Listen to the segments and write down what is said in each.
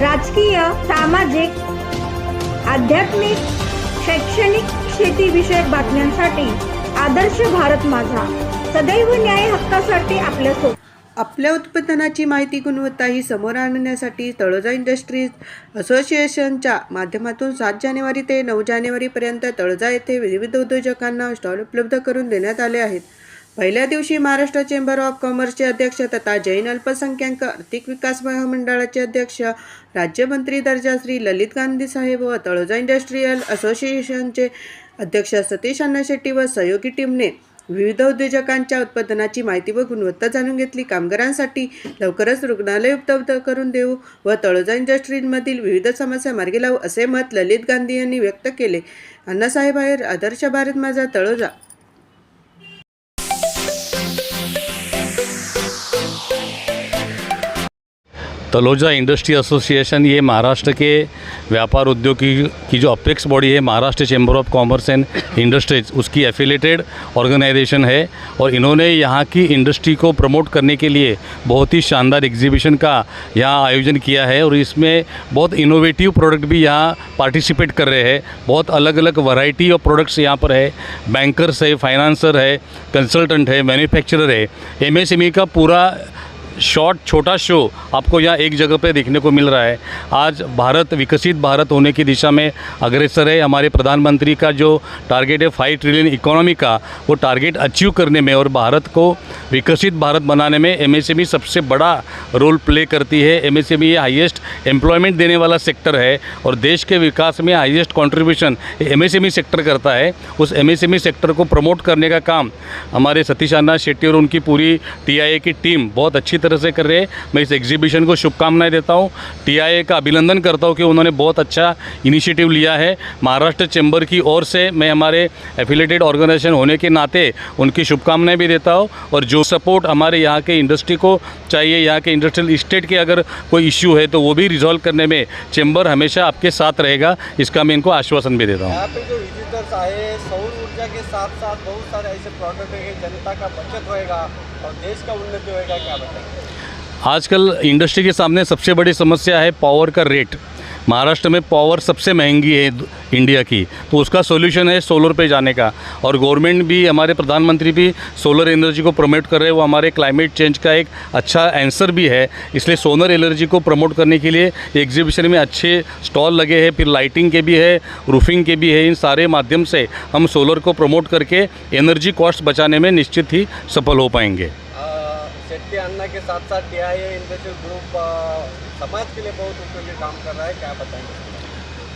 राजकीय सामाजिक आध्यात्मिक शैक्षणिक शेतीविषयक बातम्यांसाठी आदर्श भारत माझा. सदैव न्याय हक्कासाठी आपल्यासोबत आपल्या उत्पादनाची माहिती गुणवत्ता ही समोर आणण्यासाठी तळोजा इंडस्ट्रीज असोसिएशनच्या माध्यमातून सात जानेवारी ते नऊ जानेवारीपर्यंत तळोजा येथे विविध उद्योजकांना स्टॉल उपलब्ध करून देण्यात आले आहेत. पहिल्या दिवशी महाराष्ट्र चेंबर ऑफ कॉमर्सचे अध्यक्ष तथा जैन अल्पसंख्याक आर्थिक विकास महामंडळाचे अध्यक्ष राज्यमंत्री दर्जा श्री ललित गांधी साहेब व तळोजा इंडस्ट्रीयल असोसिएशनचे अध्यक्ष सतीश अण्णा शेट्टी व सहयोगी टीमने विविध उद्योजकांच्या उत्पादनाची माहिती व गुणवत्ता जाणून घेतली. कामगारांसाठी लवकरच रुग्णालय उपलब्ध करून देऊ व तळोजा इंडस्ट्रीजमधील विविध समस्या मार्गी लावू असे मत ललित गांधी यांनी व्यक्त केले. अण्णासाहेब आहेर आदर्श भारत माझा तळोजा. तलोजा इंडस्ट्री एसोसिएशन, ये महाराष्ट्र के व्यापार उद्योग की की जो अपेक्स बॉडी है, Maharashtra chamber of commerce and industries, उसकी एफिलेटेड ऑर्गेनाइजेशन है और इन्होंने यहाँ की इंडस्ट्री को प्रमोट करने के लिए बहुत ही शानदार एग्जीबिशन का यहाँ आयोजन किया है और इसमें बहुत इनोवेटिव प्रोडक्ट भी यहाँ पार्टिसिपेट कर रहे हैं। बहुत अलग अलग वैरायटी ऑफ़ प्रोडक्ट्स यहाँ पर है। बैंकर्स है फाइनेंसर है कंसल्टेंट है मैन्युफैक्चरर है। एमएसएमई का पूरा शॉर्ट, छोटा शो आपको यहाँ एक जगह पे देखने को मिल रहा है। आज भारत, विकसित भारत होने की दिशा में अग्रसर है। हमारे प्रधानमंत्री का जो टारगेट है फाइव ट्रिलियन इकोनॉमी का, वो टारगेट अचीव करने में और भारत को विकसित भारत बनाने में एमएसएमई सबसे बड़ा रोल प्ले करती है। एमएसएमई हाईएस्ट एम्प्लॉयमेंट देने वाला सेक्टर है और देश के विकास में हाईएस्ट कंट्रीब्यूशन एमएसएमई सेक्टर करता है। उस एमएसएमई सेक्टर को प्रमोट करने का काम हमारे सतीश अन्ना शेट्टी और उनकी पूरी टीआईए की टीम बहुत अच्छी तरह से कर रहे है। मैं इस एग्जीबिशन को शुभकामनाएँ देता हूँ। टीआईए का अभिनंदन करता हूँ कि उन्होंने बहुत अच्छा इनिशिएटिव लिया है। महाराष्ट्र चैम्बर की ओर से मैं हमारे एफिलेटेड ऑर्गेनाइजेशन होने के नाते उनकी शुभकामनाएँ भी देता हूँ। और जो सपोर्ट हमारे यहाँ के इंडस्ट्री को चाहिए, यहाँ के इंडस्ट्रियल इस्टेट के अगर कोई इश्यू है तो वो भी रिजॉल्व करने में चैम्बर हमेशा आपके साथ रहेगा। इसका मैं इनको आश्वासन भी देता हूँ। ऊर्जा के साथ साथ बहुत सारे ऐसे प्रोडक्ट है जनता का बचत होएगा और देश का उन्नति होएगा क्या बताएंगे आजकल इंडस्ट्री के सामने सबसे बड़ी समस्या है पावर का रेट महाराष्ट्र में पावर सबसे महँगी है इंडिया की। तो उसका सोल्यूशन है सोलर पे जाने का। और गवर्नमेंट भी, हमारे प्रधानमंत्री भी सोलर एनर्जी को प्रमोट कर रहे हैं। वो हमारे क्लाइमेट चेंज का एक अच्छा आंसर भी है। इसलिए सोलर एनर्जी को प्रमोट करने के लिए एग्जीबिशन में अच्छे स्टॉल लगे हैं। फिर लाइटिंग के भी है रूफिंग के भी है, इन सारे माध्यम से हम सोलर को प्रमोट करके एनर्जी कॉस्ट बचाने में निश्चित ही सफल हो पाएँगे। अन्ना के साथ साथ समाज के लिए बहुत उपयोगी काम कर रहा है क्या बताएँगे?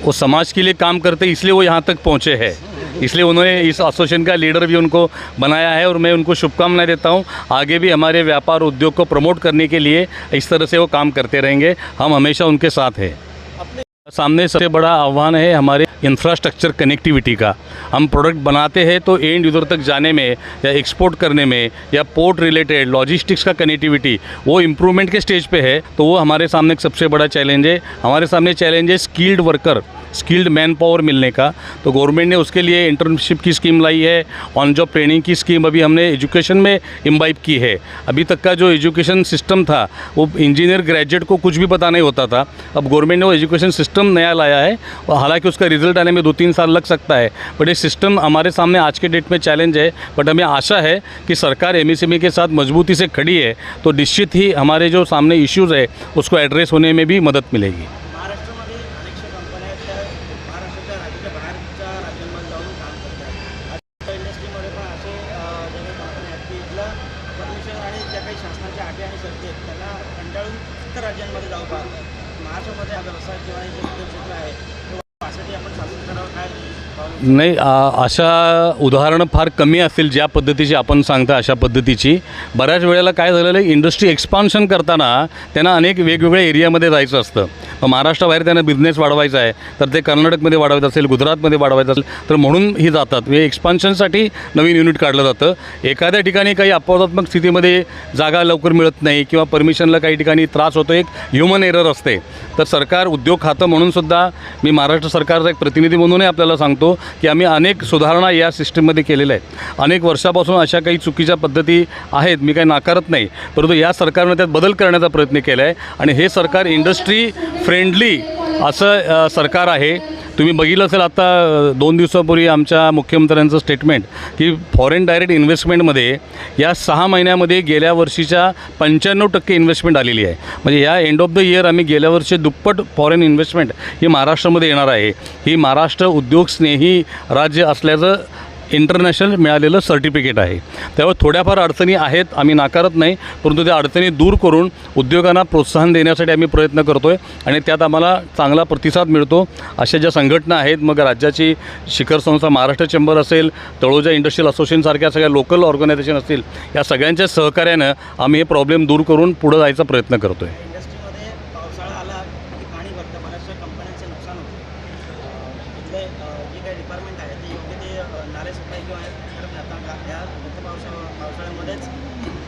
वो समाज के लिए काम करते इसलिए वो यहाँ तक पहुँचे हैं। इसलिए उन्होंने इस एसोसिएशन का लीडर भी उनको बनाया है और मैं उनको शुभकामनाएँ देता हूँ। आगे भी हमारे व्यापार उद्योग को प्रमोट करने के लिए इस तरह से वो काम करते रहेंगे। हम हमेशा उनके साथ हैं। सामने सबसे बड़ा आह्वान है हमारे इंफ्रास्ट्रक्चर कनेक्टिविटी का। हम प्रोडक्ट बनाते हैं तो एंड यूज़र तक जाने में या एक्सपोर्ट करने में या पोर्ट रिलेटेड लॉजिस्टिक्स का कनेक्टिविटी वो इम्प्रूवमेंट के स्टेज पे है तो वो हमारे सामने सबसे बड़ा चैलेंज है। हमारे सामने चैलेंज है skilled worker skilled man power मिलने का। तो गवर्नमेंट ने उसके लिए इंटर्नशिप की स्कीम लाई है ऑन जॉब ट्रेनिंग की स्कीम अभी हमने एजुकेशन में इम्बाइब की है। अभी तक का जो एजुकेशन सिस्टम था, वो इंजीनियर ग्रेजुएट को कुछ भी पता नहीं होता था। अब गवर्नमेंट ने वो एजुकेशन सिस्टम नया लाया है, और हालाँकि उसका रिज़ल्ट आने में दो तीन साल लग सकता है। बट ये सिस्टम हमारे सामने आज के डेट में चैलेंज है। बट हमें आशा है कि सरकार एम के साथ मजबूती से खड़ी है तो निश्चित ही हमारे जो सामने इश्यूज़ है, उसको एड्रेस होने में भी मदद मिलेगी। कंटाळून इतर राज्यांमध्ये जाऊ पाहतात महाराष्ट्रामध्ये हा व्यवसाय किंवा हे जे उद्योगक्षेत्र आहे ते वाढण्यासाठी आपण शासन करावं काय पाऊल नाही अशा उदाहरणं फार कमी असतील ज्या पद्धतीची आपण सांगता अशा पद्धतीची. बऱ्याच वेळेला काय झालेलं आहे इंडस्ट्री एक्सपान्शन करताना त्यांना अनेक वेगवेगळ्या एरियामध्ये जायचं असतं. मग महाराष्ट्राबाहेर त्यांना बिझनेस वाढवायचा आहे तर ते कर्नाटकमध्ये वाढवायचं असेल गुजरातमध्ये वाढवायचं असेल तर म्हणून ही जातात. हे एक्सपान्शनसाठी नवीन युनिट काढलं जातं. एखाद्या ठिकाणी काही अपवादात्मक स्थितीमध्ये जागा लवकर मिळत नाही किंवा परमिशनला काही ठिकाणी त्रास होतो एक ह्युमन एरर असते. तर सरकार उद्योग खातं म्हणून सुद्धा मी महाराष्ट्र सरकारचा एक प्रतिनिधी म्हणूनही आपल्याला सांगतो की आम्ही अनेक सुधारणा या सिस्टीममध्ये केलेल्या आहेत. अनेक वर्षापासून अशा काही चुकीच्या पद्धती आहेत मी काही नाकारत नाही. परंतु या सरकारनं त्यात बदल करण्याचा प्रयत्न केला आहे आणि हे सरकार इंडस्ट्री फ्रेंडली असं सरकार आहे. तुम्ही बघितलं असेल आता दोन दिवसापूर्वी आमच्या मुख्यमंत्र्यांचं स्टेटमेंट की फॉरेन डायरेक्ट इन्व्हेस्टमेंटमध्ये या सहा महिन्यामध्ये गेल्या वर्षीच्या पंच्याण्णव टक्के इन्व्हेस्टमेंट आलेली आहे. म्हणजे या एंड ऑफ द इयर आम्ही गेल्या वर्षी दुप्पट फॉरेन इन्व्हेस्टमेंट ही महाराष्ट्रामध्ये येणार आहे. ही महाराष्ट्र उद्योगस्नेही राज्य असल्याचं इंटरनॅशनल मिळालेलं सर्टिफिकेट आहे. त्यामुळे थोड्याफार अडचणी आहेत आम्ही नाकारत नाही परंतु त्या अडचणी दूर करून उद्योगांना प्रोत्साहन देण्यासाठी आम्ही प्रयत्न करतो आहे आणि त्यात आम्हाला चांगला प्रतिसाद मिळतो. अशा ज्या संघटना आहेत मग राज्याची शिखर संस्था महाराष्ट्र चेंबर असेल तळोजा इंडस्ट्रियल असोसिएशनसारख्या सगळ्या लोकल ऑर्गनायझेशन असतील या सगळ्यांच्या सहकार्यानं आम्ही हे प्रॉब्लेम दूर करून पुढं जायचा प्रयत्न करतो आहे इंडस्ट्रीमध्ये पावसाळा आला की पाणी भरतं बऱ्याचशा कंपन्यांचं नुकसान होतं अं, इथले अं, जे काही डिपार्टमेंट आहे ते योग्य ते नाले सप्लाय किंवा करत नाही. आता का- या पावसा पावसाळ्यामध्येच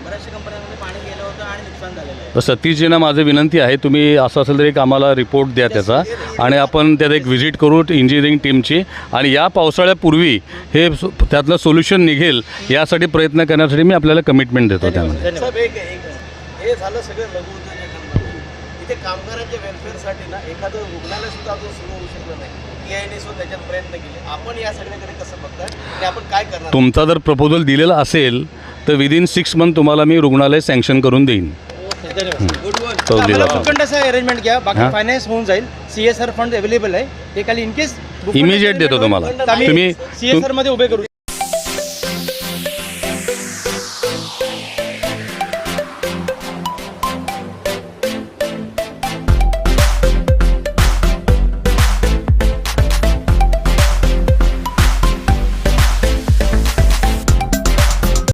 बऱ्याचशा कंपन्यांमध्ये पाणी गेलं होतं आणि नुकसान झालेलं आहे. तर सतीशजींना माझी विनंती आहे तुम्ही असं असेल तर एक आम्हाला रिपोर्ट द्या त्याचा. आणि आपण त्यात एक व्हिजिट करू इंजिनिअरिंग टीमची आणि या पावसाळ्यापूर्वी हे सो- त्यातलं सोल्युशन निघेल यासाठी प्रयत्न करण्यासाठी मी आपल्याला कमिटमेंट देतो त्यामध्ये. साहेब एक एक हे झालं सगळं लघु इथे कामगारांच्या वेलफेअरसाठी ना एखादं रुग्णालय सुद्धा अजून सुरू होऊ शकलं नाही. टी आय डी सुद्धा त्याच्यात प्रयत्न केले. आपण या सगळ्याकडे कसं बघताय? आणि आपण काय करणार? तुमचा जर प्रपोजल दिलेला असेल तर विदिन सिक्स मंथ तुम्हाला मी रुग्णालय सँक्शन करून देईन. होता. भूखंडाचा अरेंजमेंट घ्या. बाकी हां. फायनान्स होऊन जाईल. C S R fund available आहे. ते खाली इन केस Immediate देतो तुम्हाला. तुम्ही- सी एस उभे करू.